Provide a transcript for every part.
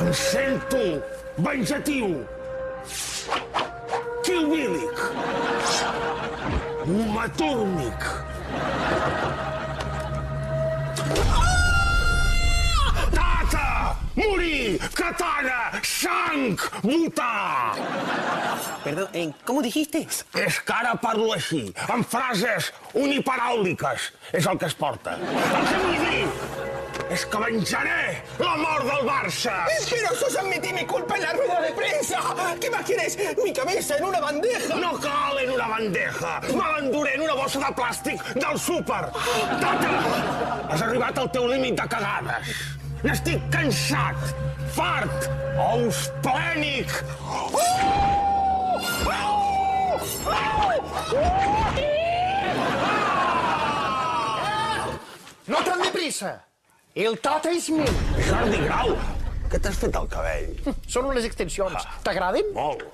Em sento venjatiu. Kilbílic. Humatúrmic. Tata! Morir! Katana! Sang! Votar! Perdón, eh, ¿cómo dijiste? És que ara parlo així, amb frases uniparàuliques. És el que es porta. El que vull dir és que venjaré la mort del Barça. Pero sos admití mi culpa en la rueda de prensa. ¿Qué más quieres? Mi cabeza en una bandeja. No cal en una bandeja. Me l'enduré en una bossa de plàstic del súper. Tata, has arribat al teu límit de cagades. N'estic cansat, fart, ausplènic. No tan deprisa. El tata és meu. Jordi Grau, què t'has fet al cabell? Són unes extensions. T'agraden? Molt.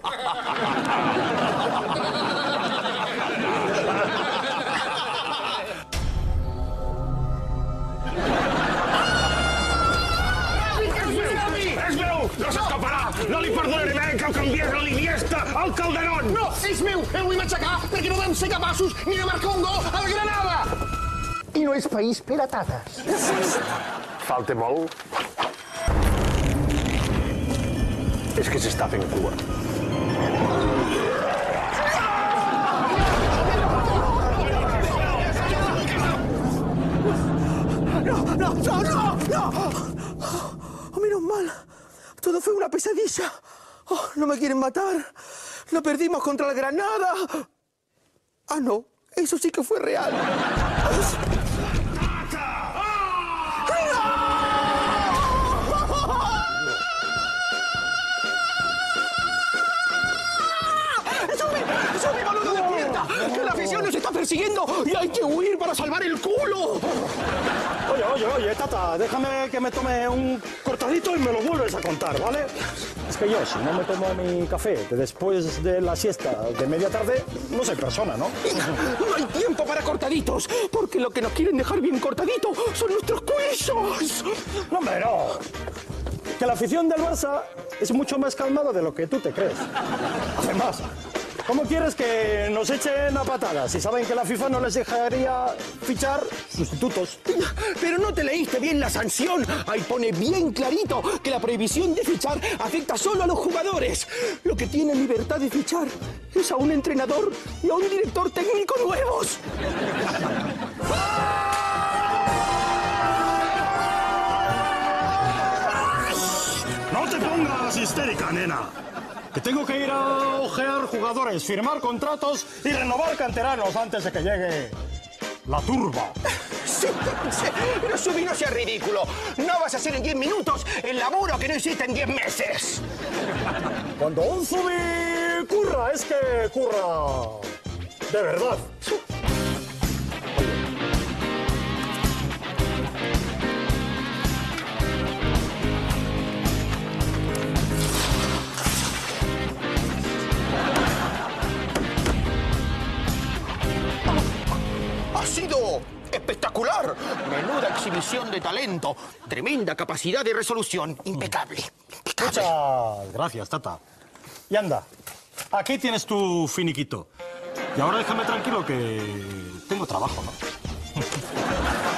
És meu! No s'escaparà! No li perdonaré mai que el canviés a l'Iniesta al Calderón! No, és meu. El vull aixecar perquè no vam ser capaços ni de marcar un gol al Granada. I no és país per a tates. Falta molt. És que s'està fent cua. No, no, no, no, no. Oh, menos mal. Todo fue una pesadilla. Oh, no me quieren matar. Lo perdimos contra el Granada. Ah, no. Eso sí que fue real. ¡Sube! ¡Sube, boludo, despierta! ¡Que la afición nos está persiguiendo y hay que huir para salvar el culo! Oye, oye, oye, Tata, déjame que me tome un cortadito y me lo vuelves a contar, ¿vale? Es que yo, si no me tomo mi café después de la siesta de media tarde, no soy persona, ¿no? No hay tiempo para cortaditos, porque lo que nos quieren dejar bien cortadito son nuestros cuellos. No, hombre, no. Que la afición del Barça es mucho más calmada de lo que tú te crees. Además, ¿cómo quieres que nos echen a patadas si saben que la FIFA no les dejaría fichar sustitutos? Pero no te leíste bien la sanción. Ahí pone bien clarito que la prohibición de fichar afecta solo a los jugadores. Lo que tiene libertad de fichar es a un entrenador y a un director técnico nuevos. No te pongas histérica, nena. Que tengo que ir a ojear jugadores, firmar contratos y renovar canteranos antes de que llegue la turba. Sí, sí, pero subí no sea ridículo. No vas a hacer en 10 minutos el laburo que no hiciste en 10 meses. Cuando un zubi curra, es que curra de verdad. Ha sido espectacular. Menuda exhibición de talento. Tremenda capacidad de resolución. Impecable. Muchas gracias, Tata. Y anda, aquí tienes tu finiquito. Y ahora déjame tranquilo que tengo trabajo, ¿no?